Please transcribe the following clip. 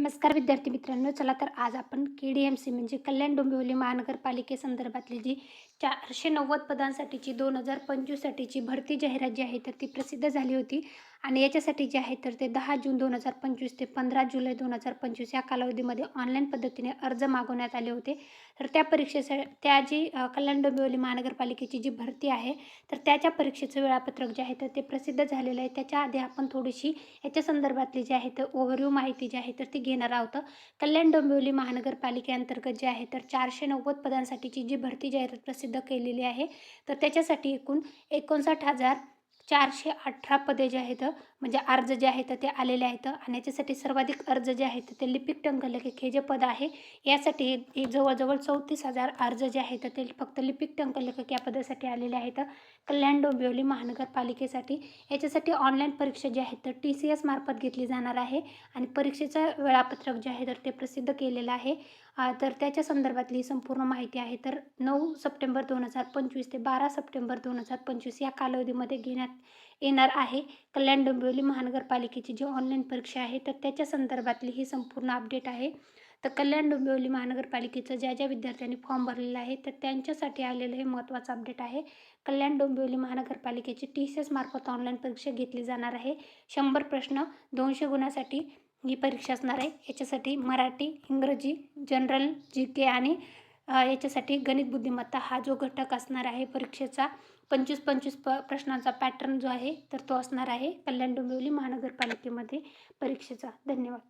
नमस्कार विद्यार्थी मित्रांनो चला तर आज आपण के डी एम सी म्हणजे कल्याण डोंबिवली महानगरपालिकेसंदर्भातली जी चारशे नव्वद पदांसाठीची दोन हजार पंचवीससाठीची भरती जाहिरात जी आहे तर ती प्रसिद्ध झाली होती. आणि याच्यासाठी जे आहे तर ते दहा जून दोन हजार पंचवीस ते पंधरा जुलै दोन हजार पंचवीस या कालावधीमध्ये ऑनलाईन पद्धतीने अर्ज मागवण्यात आले होते. तर त्या परीक्षेसा त्या जी कल्याण डोंबिवली महानगरपालिकेची जी भरती आहे तर त्याच्या परीक्षेचं वेळापत्रक जे आहे तर ते प्रसिद्ध झालेलं आहे. त्याच्या आधी आपण थोडीशी याच्या संदर्भातली जी आहे तर ओव्हरव्ह्यू माहिती जी आहे तर ती घेणार आहोत. कल्याण डोंबिवली महानगरपालिकेअंतर्गत जे आहे तर चारशे नव्वद पदांसाठीची जी भरती जाहिरात प्रसिद्ध केलेली आहे. तर त्याच्यासाठी एकूण एकोणसाठ हजार चारशे अठरा पदे जे आहेत म्हणजे अर्ज जे आहेत ते आलेले आहेत आणि याच्यासाठी सर्वाधिक अर्ज जे आहेत ते लिपिक टंकलेखक हे जे पद आहे यासाठी हे जवळजवळ चौतीस हजार अर्ज जे आहेत ते फक्त लिपिक टंकलेखक या पदासाठी आलेले आहेत. कल्याण डोंबिवली महानगरपालिकेसाठी. याच्यासाठी ऑनलाईन परीक्षा जी आहे तर टी सी एस मार्फत घेतली जाणार आहे आणि परीक्षेचं वेळापत्रक जे आहे तर ते प्रसिद्ध केलेलं आहे. तर त्याच्या संदर्भातली ही संपूर्ण माहिती आहे तर नऊ सप्टेंबर दोन हजार पंचवीस ते बारा सप्टेंबर दोन हजार पंचवीस या कालावधीमध्ये घेण्यात येणार आहे. कल्याण डोंबिवली महानगरपालिकेची जी ऑनलाईन परीक्षा आहे तर त्याच्या संदर्भातली ही संपूर्ण अपडेट आहे. तर कल्याण डोंबिवली महानगरपालिकेचं ज्या ज्या विद्यार्थ्यांनी फॉर्म भरलेला आहे तर त्यांच्यासाठी आलेलं हे महत्त्वाचं अपडेट आहे. कल्याण डोंबिवली महानगरपालिकेची टी सी एस मार्फत ऑनलाईन परीक्षा घेतली जाणार आहे. शंभर प्रश्न दोनशे गुणासाठी ही परीक्षा असणार आहे. याच्यासाठी मराठी इंग्रजी जनरल जी के आणि याच्यासाठी गणित बुद्धिमत्ता हा जो घटक असणार आहे परीक्षेचा पंचवीस पंचवीस प प्रश्नांचा पॅटर्न जो आहे तर तो असणार आहे कल्याण डोंबिवली महानगरपालिकेमध्ये परीक्षेचा. धन्यवाद.